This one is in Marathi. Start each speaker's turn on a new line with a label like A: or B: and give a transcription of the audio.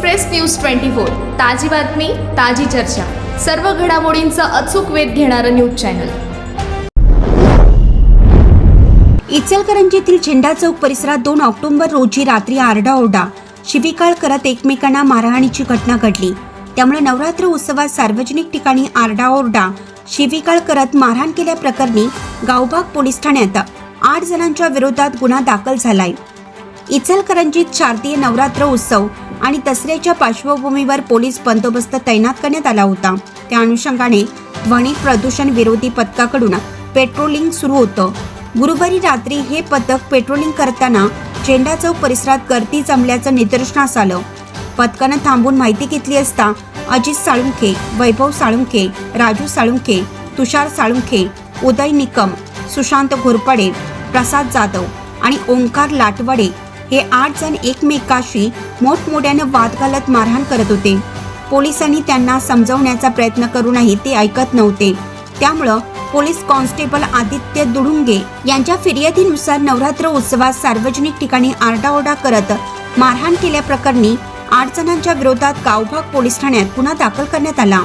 A: एक्सप्रेस न्यूज ट्वेंटी फोर ताजी बातमी ताजी चर्चा. सर्व घडामोडींचा अचूक वेध घेणारं न्यूज चॅनल.
B: इचलकरंजीतील झेंडा चौक परिसरात दोन ऑक्टोबर रोजी रात्री आरडाओरडा शिबिकाळ करत एकमेकांना मारहाणीची घटना घडली. त्यामुळे नवरात्र उत्सवात सार्वजनिक ठिकाणी आरडाओरडा शिबिकाळ करत मारहाण केल्याप्रकरणी गावभाग पोलीस ठाण्यात आठ जणांच्या विरोधात गुन्हा दाखल झालाय. इचलकरंजीत शारदीय नवरात्र उत्सव आणि दसऱ्याच्या पार्श्वभूमीवर पोलीस बंदोबस्त तैनात करण्यात आला होता. त्या अनुषंगाने ध्वनी प्रदूषण विरोधी पथकाकडून पेट्रोलिंग सुरू होतं. गुरुवारी रात्री हे पथक पेट्रोलिंग करताना झेंडा चौक परिसरात गर्दी जमल्याचं निदर्शनास आलं. पथकानं थांबून माहिती घेतली असता अजित साळुंखे वैभव साळुंखे राजू साळुंखे तुषार साळुंखे उदय निकम सुशांत घोरपडे प्रसाद जाधव आणि ओंकार लाटवडे हे आठ जण एकमेकाशी मोठमोठ्यानं वाद घालत मारहाण करत होते. पोलिसांनी त्यांना समजवण्याचा प्रयत्न करूनही ते ऐकत नव्हते. त्यामुळं पोलीस कॉन्स्टेबल आदित्य दुडुंगे यांच्या फिर्यादीनुसार नवरात्र उत्सवात सार्वजनिक ठिकाणी आरडाओरडा करत मारहाण केल्याप्रकरणी आठ जणांच्या विरोधात गावभाग पोलीस ठाण्यात गुन्हा दाखल करण्यात आला.